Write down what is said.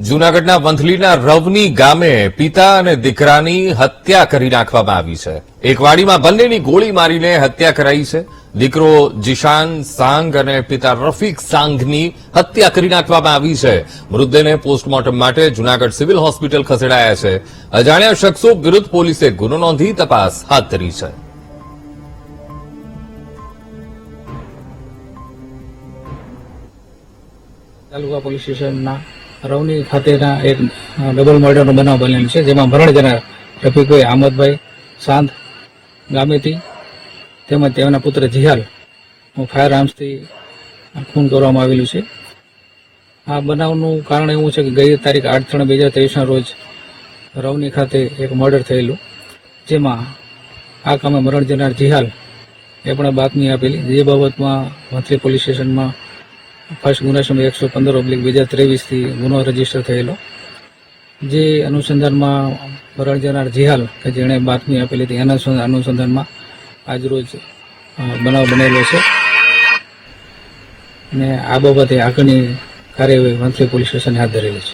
જૂનાગઢના વંથલીના રવની ગામે પિતા અને દીકરાની હત્યા કરી નાખવામાં આવી છે. એક વાડીમાં બંનેની ગોળી મારીને હત્યા કરાઈ છે. દીકરો જીશાન સાંગ અને પિતા રફીક સાંગની હત્યા કરી નાખવામાં આવી છે. મૃતદેહને પોસ્ટમોર્ટમ માટે જૂનાગઢ સિવિલ હોસ્પિટલ ખસેડાયા છે. અજાણ્યા શખ્સો વિરુદ્ધ પોલીસે ગુનો નોંધી તપાસ હાથ ધરી છે. તાલુકા પોલીસ સ્ટેશનના રવની ખાતેના એક ડબલ મર્ડરનો બનાવ બનેલો છે, જેમાં મરણ જનાર રફીકભાઈ આમદભાઈ સાંધ ગામેથી તેમજ તેમના પુત્ર જિહાલ ફાયર આર્મ્સથી ખૂન કરવામાં આવેલું છે. આ બનાવનું કારણ એવું છે કે ગઈ તારીખ આઠ ત્રણ બે હજાર ત્રેવીસના રોજ રવની ખાતે એક મર્ડર થયેલું, જેમાં આ કામે મરણ જનાર જિહાલ એ પણ બાતમી આપેલી. જે બાબતમાં મંથલી પોલીસ સ્ટેશનમાં ફર્સ્ટ ગુના સમય એકસો પંદર ઓબ્લિક બે હજાર ત્રેવીસથી ગુનો રજિસ્ટર થયેલો. જે અનુસંધાનમાં મરણ જનાર જીહાલ, કે જેણે બાતમી આપેલી હતી, એના અનુસંધાનમાં આજરોજ બનાવ બનેલો છે. અને આ બાબતે આગળની કાર્યવાહી મંથલી પોલીસ સ્ટેશને હાથ ધરેલી છે.